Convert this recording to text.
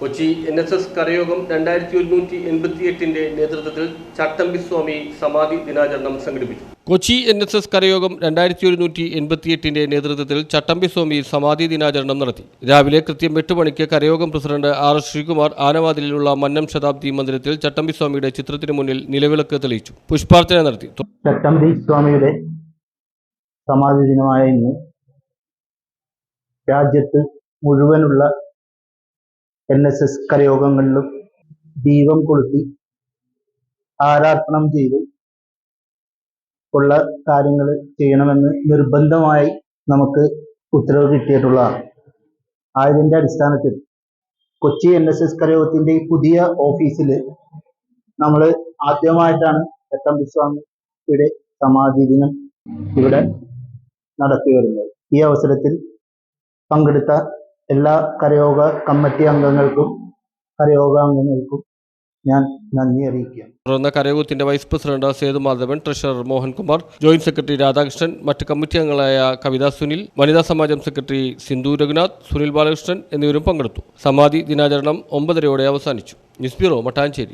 Kochi N S S കരയോഗം രണ്ടായിരത്തി ഒരുന്നൂറ്റി എൺപത്തി എട്ടിന്റെ നേതൃത്വത്തിൽ ചട്ടമ്പി സ്വാമി സമാധി ദിനാചരണം സംഘടിപ്പിച്ചു. കൊച്ചി എൻ എസ് എസ് കരയോഗം രണ്ടായിരത്തി ഒരുന്നൂറ്റി എൺപത്തി എട്ടിന്റെ നേതൃത്വത്തിൽ ചട്ടമ്പി സ്വാമി സമാധി ദിനാചരണം നടത്തി. രാവിലെ കൃത്യം എട്ട് മണിക്ക് കരയോഗം പ്രസിഡന്റ് ആർ എസ് ശ്രീകുമാർ ആനവാതിലുള്ള മന്നം ശതാബ്ദി മന്ദിരത്തിൽ ചട്ടമ്പി സ്വാമിയുടെ ചിത്രത്തിന് മുന്നിൽ നിലവിളക്ക് തെളിയിച്ചു. പുഷ്പാർച്ചന നടത്തി. ചട്ടമ്പി സ്വാമിയുടെ സമാധി ദിനമായ ഇന്ന് രാജ്യത്ത് മുഴുവനുള്ള എൻ എസ് എസ് കരയോഗങ്ങളിലും ദീപം കൊളുത്തി ആരാർപ്പണം ചെയ്ത് ഉള്ള കാര്യങ്ങൾ ചെയ്യണമെന്ന് നിർബന്ധമായി നമുക്ക് ഉത്തരവ് കിട്ടിയിട്ടുള്ളതാണ്. ആയതിന്റെ അടിസ്ഥാനത്തിൽ കൊച്ചി എൻ എസ് എസ് കരയോഗത്തിന്റെ പുതിയ ഓഫീസിൽ നമ്മൾ ആദ്യമായിട്ടാണ് ചട്ടമ്പി സ്വാമിയുടെ സമാധി ദിനം ഇവിടെ നടത്തി വരുന്നത്. ഈ അവസരത്തിൽ പങ്കെടുത്ത എല്ലാ കരയോഗ കമ്മിറ്റി അംഗങ്ങൾക്കും കരയോഗ അംഗങ്ങൾക്കും ഞാൻ നന്ദി അറിയിക്കുകയാണ്. തുടർന്ന് കരയോഗത്തിന്റെ vice president Sethumadhavan treasurer Mohankumar joint secretary Radhakrishnan മറ്റ് കമ്മിറ്റി അംഗങ്ങളായ കവിത സുനിൽ വനിതാ സമാജം സെക്രട്ടറി സിന്ധു രഘുനാഥ് സുനിൽ ബാലകൃഷ്ണൻ എന്നിവരും പങ്കെടുത്തു. സമാധി ദിനാചരണം ഒമ്പതരയോടെ അവസാനിച്ചു. News bureau Mattancherry.